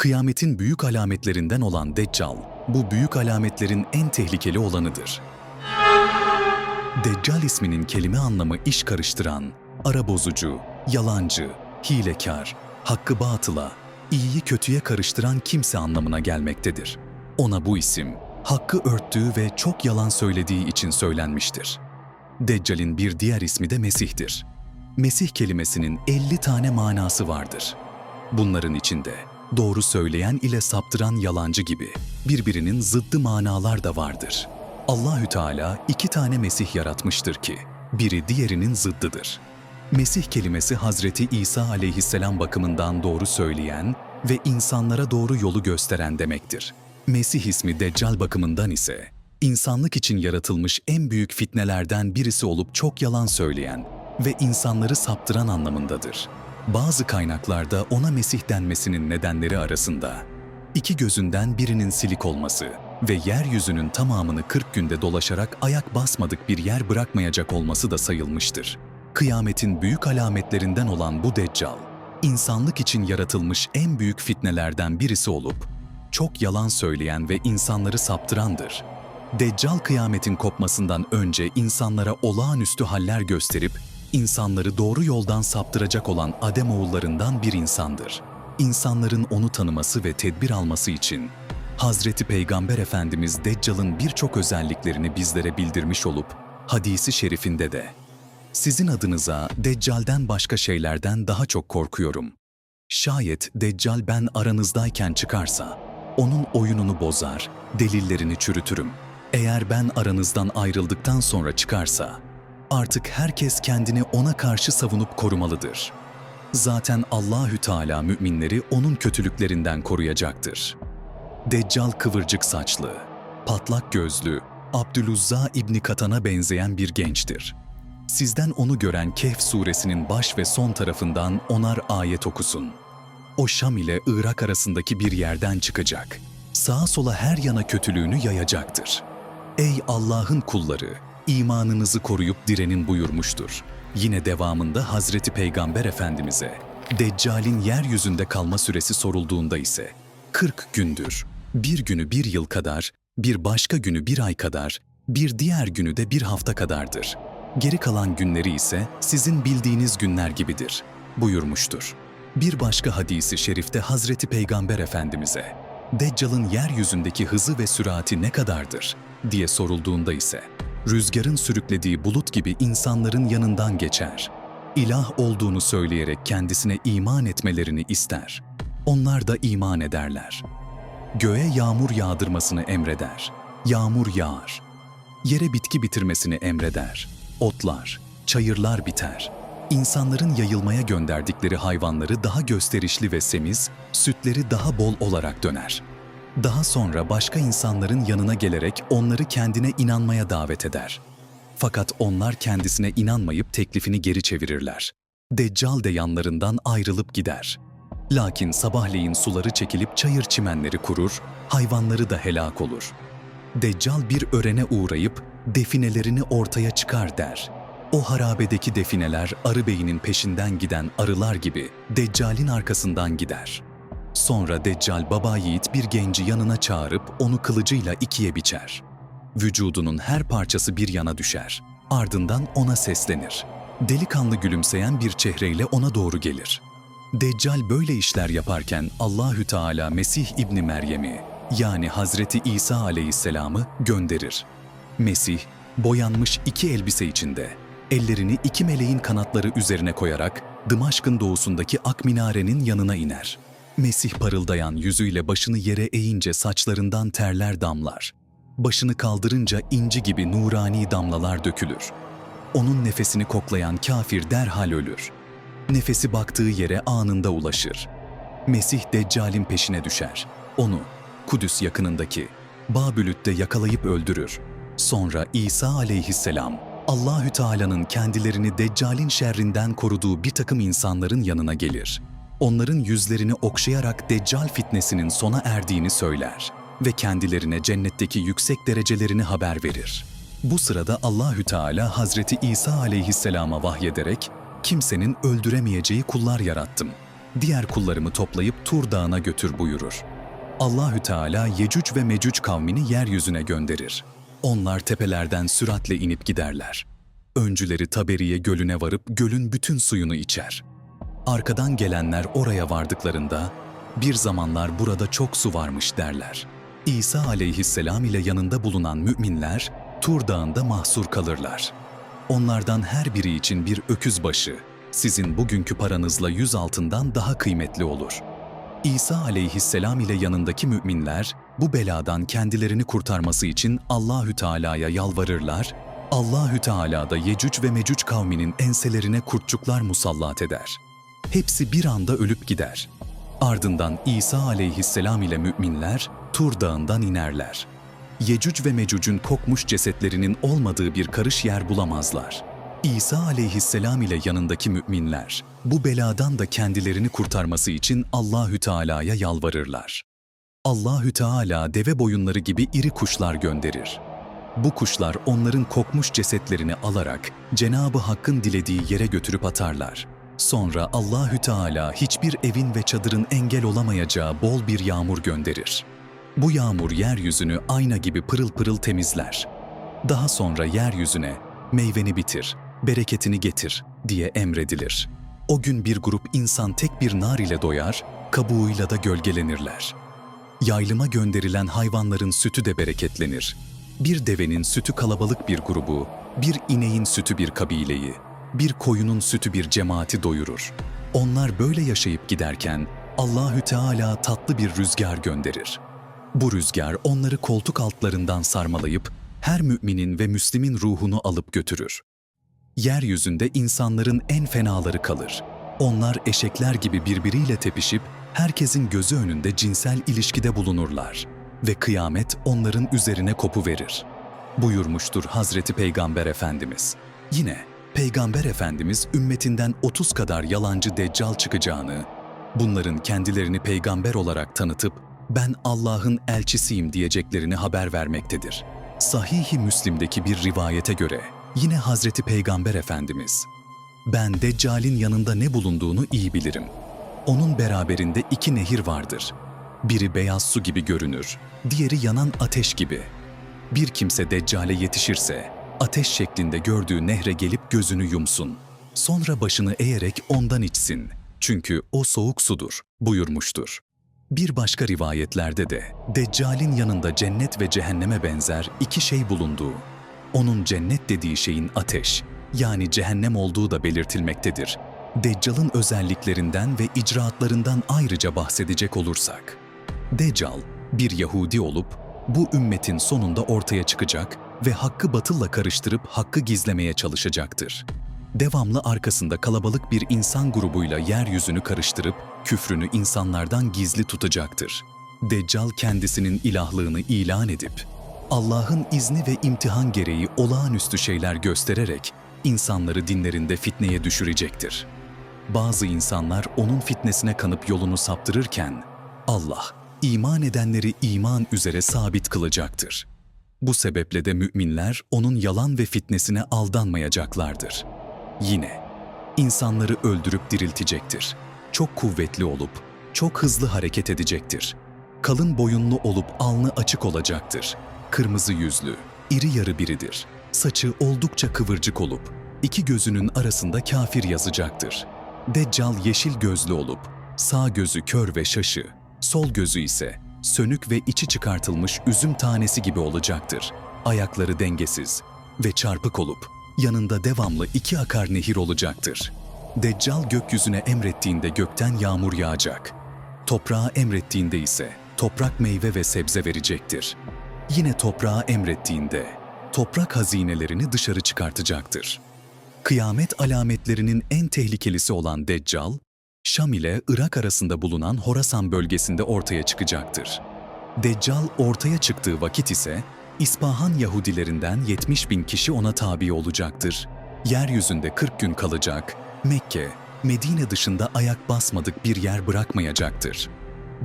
Kıyametin büyük alametlerinden olan Deccal, bu büyük alametlerin en tehlikeli olanıdır. Deccal isminin kelime anlamı iş karıştıran, ara bozucu, yalancı, hilekar, hakkı batıla, iyiyi kötüye karıştıran kimse anlamına gelmektedir. Ona bu isim, hakkı örttüğü ve çok yalan söylediği için söylenmiştir. Deccal'in bir diğer ismi de Mesih'tir. Mesih kelimesinin 50 tane manası vardır. Bunların içinde doğru söyleyen ile saptıran yalancı gibi birbirinin zıddı manalar da vardır. Allahü Teala iki tane Mesih yaratmıştır ki biri diğerinin zıddıdır. Mesih kelimesi Hazreti İsa aleyhisselam bakımından doğru söyleyen ve insanlara doğru yolu gösteren demektir. Mesih ismi Deccal bakımından ise insanlık için yaratılmış en büyük fitnelerden birisi olup çok yalan söyleyen ve insanları saptıran anlamındadır. Bazı kaynaklarda ona Mesih denmesinin nedenleri arasında iki gözünden birinin silik olması ve yeryüzünün tamamını 40 günde dolaşarak ayak basmadık bir yer bırakmayacak olması da sayılmıştır. Kıyametin büyük alametlerinden olan bu Deccal, insanlık için yaratılmış en büyük fitnelerden birisi olup, çok yalan söyleyen ve insanları saptırandır. Deccal kıyametin kopmasından önce insanlara olağanüstü haller gösterip, insanları doğru yoldan saptıracak olan Adem oğullarından bir insandır. İnsanların onu tanıması ve tedbir alması için Hazreti Peygamber Efendimiz Deccal'ın birçok özelliklerini bizlere bildirmiş olup hadisi şerifinde de sizin adınıza Deccal'den başka şeylerden daha çok korkuyorum. Şayet Deccal ben aranızdayken çıkarsa, onun oyununu bozar, delillerini çürütürüm. Eğer ben aranızdan ayrıldıktan sonra çıkarsa, artık herkes kendini ona karşı savunup korumalıdır. Zaten Allahü Teala müminleri onun kötülüklerinden koruyacaktır. Deccal kıvırcık saçlı, patlak gözlü, Abdüluzza İbni Katan'a benzeyen bir gençtir. Sizden onu gören Kehf suresinin baş ve son tarafından onar ayet okusun. O Şam ile Irak arasındaki bir yerden çıkacak. Sağa sola her yana kötülüğünü yayacaktır. Ey Allah'ın kulları, imanınızı koruyup direnin buyurmuştur. Yine devamında Hazreti Peygamber Efendimiz'e, Deccal'in yeryüzünde kalma süresi sorulduğunda ise 40 gündür, bir günü bir yıl kadar, bir başka günü bir ay kadar, bir diğer günü de bir hafta kadardır. Geri kalan günleri ise sizin bildiğiniz günler gibidir, buyurmuştur. Bir başka hadisi şerifte Hazreti Peygamber Efendimiz'e, Deccal'ın yeryüzündeki hızı ve sürati ne kadardır diye sorulduğunda ise, rüzgarın sürüklediği bulut gibi insanların yanından geçer. İlah olduğunu söyleyerek kendisine iman etmelerini ister. Onlar da iman ederler. Göğe yağmur yağdırmasını emreder. Yağmur yağar. Yere bitki bitirmesini emreder. Otlar, çayırlar biter. İnsanların yayılmaya gönderdikleri hayvanları daha gösterişli ve semiz, sütleri daha bol olarak döner. Daha sonra başka insanların yanına gelerek onları kendine inanmaya davet eder. Fakat onlar kendisine inanmayıp teklifini geri çevirirler. Deccal de yanlarından ayrılıp gider. Lakin sabahleyin suları çekilip çayır çimenleri kurur, hayvanları da helak olur. Deccal bir örene uğrayıp definelerini ortaya çıkar der. O harabedeki defineler arı beyinin peşinden giden arılar gibi Deccal'in arkasından gider. Sonra Deccal baba yiğit bir genci yanına çağırıp onu kılıcıyla ikiye biçer. Vücudunun her parçası bir yana düşer. Ardından ona seslenir. Delikanlı gülümseyen bir çehreyle ona doğru gelir. Deccal böyle işler yaparken Allahü Teala Mesih İbni Meryem'i yani Hazreti İsa Aleyhisselam'ı gönderir. Mesih boyanmış iki elbise içinde ellerini iki meleğin kanatları üzerine koyarak Dımaşk'ın doğusundaki ak minarenin yanına iner. Mesih parıldayan yüzüyle başını yere eğince saçlarından terler damlar. Başını kaldırınca inci gibi nurani damlalar dökülür. Onun nefesini koklayan kafir derhal ölür. Nefesi baktığı yere anında ulaşır. Mesih Deccal'in peşine düşer. Onu Kudüs yakınındaki Babülüt'te yakalayıp öldürür. Sonra İsa aleyhisselam Allahü Teala'nın kendilerini Deccal'in şerrinden koruduğu bir takım insanların yanına gelir. Onların yüzlerini okşayarak Deccal fitnesinin sona erdiğini söyler ve kendilerine cennetteki yüksek derecelerini haber verir. Bu sırada Allahü Teala Hazreti İsa aleyhisselama vahyederek kimsenin öldüremeyeceği kullar yarattım. diğer kullarımı toplayıp Tur Dağı'na götür buyurur. Allahü Teala Yecüc ve Mecüc kavmini yeryüzüne gönderir. Onlar tepelerden süratle inip giderler. Öncüleri Taberiye gölüne varıp gölün bütün suyunu içer. Arkadan gelenler oraya vardıklarında bir zamanlar burada çok su varmış derler. İsa aleyhisselam ile yanında bulunan müminler Tur Dağı'nda mahsur kalırlar. Onlardan her biri için bir öküz başı, sizin bugünkü paranızla yüz altından daha kıymetli olur. İsa aleyhisselam ile yanındaki müminler bu beladan kendilerini kurtarması için Allahü Teala'ya yalvarırlar. Allahü Teala da Yecüc ve Mecüc kavminin enselerine kurtçuklar musallat eder. Hepsi bir anda ölüp gider. Ardından İsa aleyhisselam ile müminler Tur Dağı'ndan inerler. Yecüc ve Mecüc'ün kokmuş cesetlerinin olmadığı bir karış yer bulamazlar. İsa aleyhisselam ile yanındaki müminler bu beladan da kendilerini kurtarması için Allahü Teala'ya yalvarırlar. Allahü Teala deve boyunları gibi iri kuşlar gönderir. Bu kuşlar onların kokmuş cesetlerini alarak Cenabı Hakk'ın dilediği yere götürüp atarlar. Sonra Allahü Teala hiçbir evin ve çadırın engel olamayacağı bol bir yağmur gönderir. Bu yağmur yeryüzünü ayna gibi pırıl pırıl temizler. Daha sonra yeryüzüne meyveni bitir, bereketini getir diye emredilir. O gün bir grup insan tek bir nar ile doyar, kabuğuyla da gölgelenirler. Yaylıma gönderilen hayvanların sütü de bereketlenir. Bir devenin sütü kalabalık bir grubu, bir ineğin sütü bir kabileyi, bir koyunun sütü bir cemaati doyurur. Onlar böyle yaşayıp giderken Allahü Teala tatlı bir rüzgar gönderir. Bu rüzgar onları koltuk altlarından sarmalayıp her müminin ve Müslim'in ruhunu alıp götürür. Yeryüzünde insanların en fenaları kalır. Onlar eşekler gibi birbiriyle tepişip herkesin gözü önünde cinsel ilişkide bulunurlar ve kıyamet onların üzerine kopu verir. Buyurmuştur Hazreti Peygamber Efendimiz. Yine Peygamber Efendimiz ümmetinden 30 kadar yalancı deccal çıkacağını, bunların kendilerini peygamber olarak tanıtıp ben Allah'ın elçisiyim diyeceklerini haber vermektedir. Sahih-i Müslim'deki bir rivayete göre yine Hazreti Peygamber Efendimiz ben Deccal'in yanında ne bulunduğunu iyi bilirim. Onun beraberinde iki nehir vardır. Biri beyaz su gibi görünür, diğeri yanan ateş gibi. Bir kimse Deccale yetişirse, ateş şeklinde gördüğü nehre gelip gözünü yumsun. Sonra başını eğerek ondan içsin. Çünkü o soğuk sudur, buyurmuştur. Bir başka rivayetlerde de Deccal'in yanında cennet ve cehenneme benzer iki şey bulunduğu, onun cennet dediği şeyin ateş, yani cehennem olduğu da belirtilmektedir. Deccal'ın özelliklerinden ve icraatlarından ayrıca bahsedecek olursak, Deccal bir Yahudi olup bu ümmetin sonunda ortaya çıkacak ve hakkı batılla karıştırıp hakkı gizlemeye çalışacaktır. Devamlı arkasında kalabalık bir insan grubuyla yeryüzünü karıştırıp küfrünü insanlardan gizli tutacaktır. Deccal kendisinin ilahlığını ilan edip Allah'ın izni ve imtihan gereği olağanüstü şeyler göstererek insanları dinlerinde fitneye düşürecektir. Bazı insanlar onun fitnesine kanıp yolunu saptırırken Allah iman edenleri iman üzere sabit kılacaktır. Bu sebeple de müminler onun yalan ve fitnesine aldanmayacaklardır. Yine insanları öldürüp diriltecektir. Çok kuvvetli olup çok hızlı hareket edecektir. Kalın boyunlu olup alnı açık olacaktır. Kırmızı yüzlü, iri yarı biridir. Saçı oldukça kıvırcık olup iki gözünün arasında kafir yazacaktır. Deccal yeşil gözlü olup sağ gözü kör ve şaşı, sol gözü ise sönük ve içi çıkartılmış üzüm tanesi gibi olacaktır. Ayakları dengesiz ve çarpık olup yanında devamlı iki akar nehir olacaktır. Deccal gökyüzüne emrettiğinde gökten yağmur yağacak. Toprağa emrettiğinde ise toprak meyve ve sebze verecektir. Yine toprağa emrettiğinde toprak hazinelerini dışarı çıkartacaktır. Kıyamet alametlerinin en tehlikelisi olan Deccal, Şam ile Irak arasında bulunan Horasan bölgesinde ortaya çıkacaktır. Deccal ortaya çıktığı vakit ise İspahan Yahudilerinden 70 bin kişi ona tabi olacaktır. Yeryüzünde 40 gün kalacak, Mekke, Medine dışında ayak basmadık bir yer bırakmayacaktır.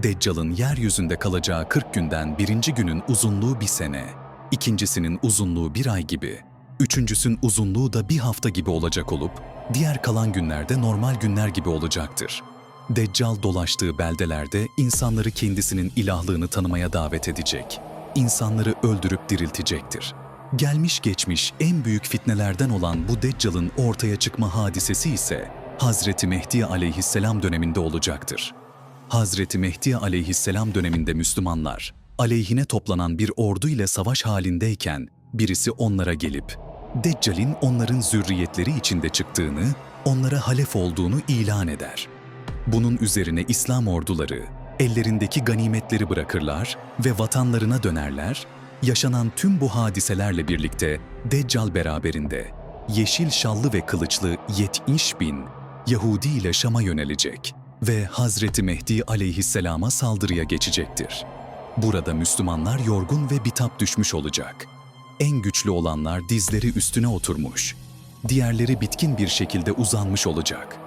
Deccal'ın yeryüzünde kalacağı 40 günden birinci günün uzunluğu bir sene, ikincisinin uzunluğu bir ay gibi, üçüncüsün uzunluğu da bir hafta gibi olacak olup, diğer kalan günlerde normal günler gibi olacaktır. Deccal dolaştığı beldelerde insanları kendisinin ilahlığını tanımaya davet edecek. İnsanları öldürüp diriltecektir. Gelmiş geçmiş en büyük fitnelerden olan bu Deccal'ın ortaya çıkma hadisesi ise Hazreti Mehdi aleyhisselam döneminde olacaktır. Hazreti Mehdi aleyhisselam döneminde Müslümanlar aleyhine toplanan bir ordu ile savaş halindeyken birisi onlara gelip Deccal'in onların zürriyetleri içinde çıktığını, onlara halef olduğunu ilan eder. Bunun üzerine İslam orduları ellerindeki ganimetleri bırakırlar ve vatanlarına dönerler. Yaşanan tüm bu hadiselerle birlikte Deccal beraberinde yeşil şallı ve kılıçlı 70 bin Yahudi ile Şam'a yönelecek ve Hazreti Mehdi aleyhisselama saldırıya geçecektir. Burada Müslümanlar yorgun ve bitap düşmüş olacak. En güçlü olanlar dizleri üstüne oturmuş, diğerleri bitkin bir şekilde uzanmış olacak.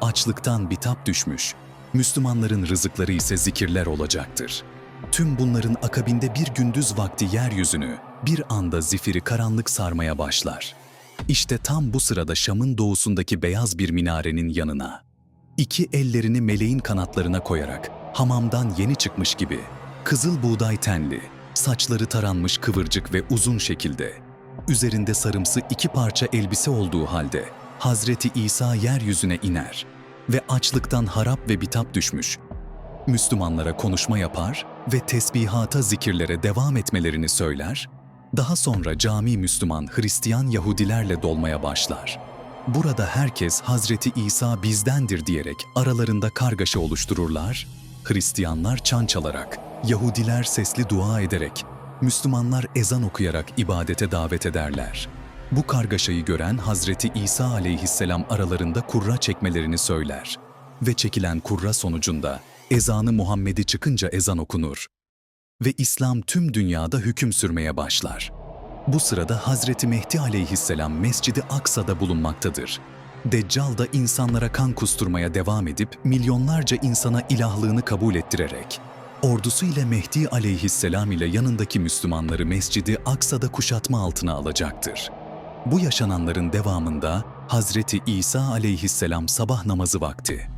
Açlıktan bitap düşmüş, Müslümanların rızıkları ise zikirler olacaktır. Tüm bunların akabinde bir gündüz vakti yeryüzünü bir anda zifiri karanlık sarmaya başlar. İşte tam bu sırada Şam'ın doğusundaki beyaz bir minarenin yanına, iki ellerini meleğin kanatlarına koyarak hamamdan yeni çıkmış gibi, kızıl buğday tenli, saçları taranmış kıvırcık ve uzun şekilde, üzerinde sarımsı iki parça elbise olduğu halde Hazreti İsa yeryüzüne iner ve açlıktan harap ve bitap düşmüş. Müslümanlara konuşma yapar ve tesbihata zikirlere devam etmelerini söyler, daha sonra cami Müslüman Hristiyan Yahudilerle dolmaya başlar. Burada herkes Hazreti İsa bizdendir diyerek aralarında kargaşa oluştururlar, Hristiyanlar çan çalarak, Yahudiler sesli dua ederek, Müslümanlar ezan okuyarak ibadete davet ederler. Bu kargaşayı gören Hazreti İsa aleyhisselam aralarında kurra çekmelerini söyler ve çekilen kurra sonucunda ezanı Muhammed'i çıkınca ezan okunur ve İslam tüm dünyada hüküm sürmeye başlar. Bu sırada Hazreti Mehdi aleyhisselam Mescidi Aksa'da bulunmaktadır. Deccal da insanlara kan kusturmaya devam edip milyonlarca insana ilahlığını kabul ettirerek ordusu ile Mehdi aleyhisselam ile yanındaki Müslümanları Mescidi Aksa'da kuşatma altına alacaktır. Bu yaşananların devamında Hazreti İsa aleyhisselam sabah namazı vakti.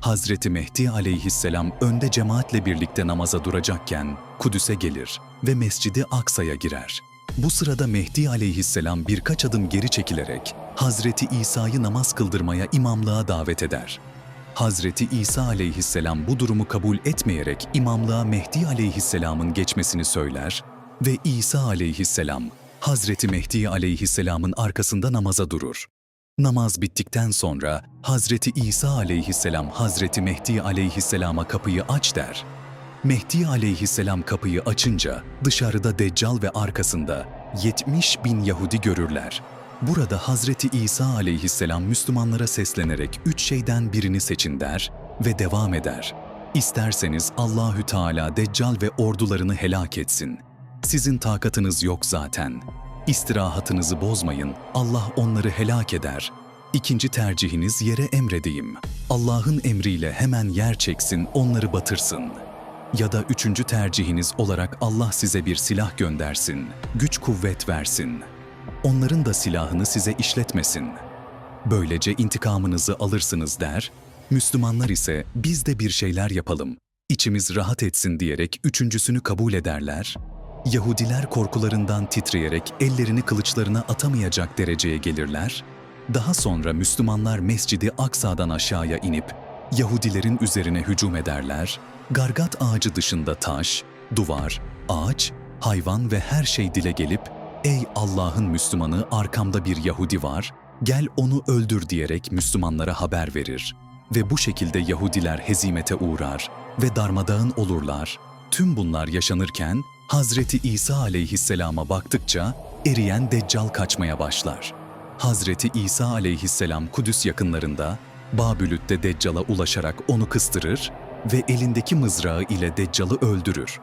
Hazreti Mehdi aleyhisselam önde cemaatle birlikte namaza duracakken Kudüs'e gelir ve Mescidi Aksa'ya girer. Bu sırada Mehdi aleyhisselam birkaç adım geri çekilerek Hazreti İsa'yı namaz kıldırmaya imamlığa davet eder. Hazreti İsa aleyhisselam bu durumu kabul etmeyerek imamlığa Mehdi aleyhisselamın geçmesini söyler ve İsa aleyhisselam Hazreti Mehdi aleyhisselamın arkasında namaza durur. Namaz bittikten sonra Hazreti İsa aleyhisselam Hazreti Mehdi aleyhisselama kapıyı aç der. Mehdi aleyhisselam kapıyı açınca dışarıda Deccal ve arkasında 70 bin Yahudi görürler. Burada Hazreti İsa aleyhisselam Müslümanlara seslenerek üç şeyden birini seçin der ve devam eder. İsterseniz Allahü Teala Deccal ve ordularını helak etsin. Sizin takatınız yok zaten. İstirahatınızı bozmayın, Allah onları helak eder. İkinci tercihiniz yere emredeyim. Allah'ın emriyle hemen yer çeksin, onları batırsın. Ya da üçüncü tercihiniz olarak Allah size bir silah göndersin, güç kuvvet versin. Onların da silahını size işletmesin. Böylece intikamınızı alırsınız der, Müslümanlar ise biz de bir şeyler yapalım, içimiz rahat etsin diyerek üçüncüsünü kabul ederler, Yahudiler korkularından titreyerek ellerini kılıçlarına atamayacak dereceye gelirler. Daha sonra Müslümanlar Mescidi Aksa'dan aşağıya inip Yahudilerin üzerine hücum ederler. Gargat ağacı dışında taş, duvar, ağaç, hayvan ve her şey dile gelip "Ey Allah'ın Müslümanı arkamda bir Yahudi var, gel onu öldür." diyerek Müslümanlara haber verir ve bu şekilde Yahudiler hezimete uğrar ve darmadağın olurlar. Tüm bunlar yaşanırken Hazreti İsa aleyhisselama baktıkça eriyen Deccal kaçmaya başlar. Hazreti İsa aleyhisselam Kudüs yakınlarında Babülüt'te Deccal'a ulaşarak onu kıstırır ve elindeki mızrağı ile Deccal'ı öldürür.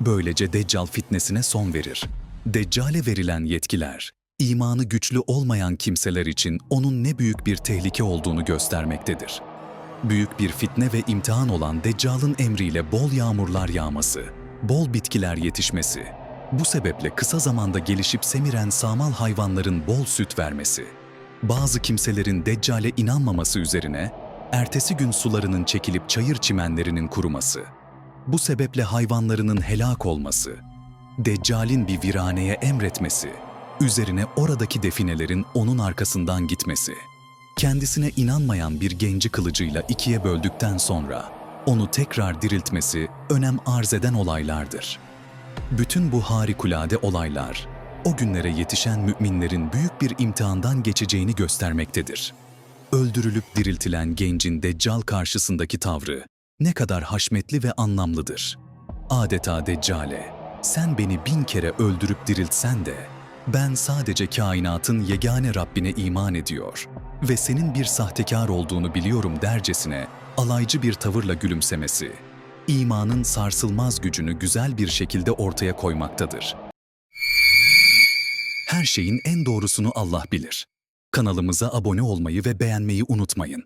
Böylece Deccal fitnesine son verir. Deccale verilen yetkiler, imanı güçlü olmayan kimseler için onun ne büyük bir tehlike olduğunu göstermektedir. Büyük bir fitne ve imtihan olan Deccal'ın emriyle bol yağmurlar yağması, bol bitkiler yetişmesi, bu sebeple kısa zamanda gelişip semiren sağmal hayvanların bol süt vermesi, bazı kimselerin Deccale inanmaması üzerine ertesi gün sularının çekilip çayır çimenlerinin kuruması, bu sebeple hayvanlarının helak olması, Deccal'in bir viraneye emretmesi, üzerine oradaki definelerin onun arkasından gitmesi, kendisine inanmayan bir genci kılıcıyla ikiye böldükten sonra onu tekrar diriltmesi önem arz eden olaylardır. Bütün bu harikulade olaylar, o günlere yetişen müminlerin büyük bir imtihandan geçeceğini göstermektedir. Öldürülüp diriltilen gencin Deccal karşısındaki tavrı ne kadar haşmetli ve anlamlıdır. Adeta Deccale, sen beni bin kere öldürüp diriltsen de, ben sadece kainatın yegane Rabbine iman ediyor ve senin bir sahtekar olduğunu biliyorum dercesine alaycı bir tavırla gülümsemesi, imanın sarsılmaz gücünü güzel bir şekilde ortaya koymaktadır. Her şeyin en doğrusunu Allah bilir. Kanalımıza abone olmayı ve beğenmeyi unutmayın.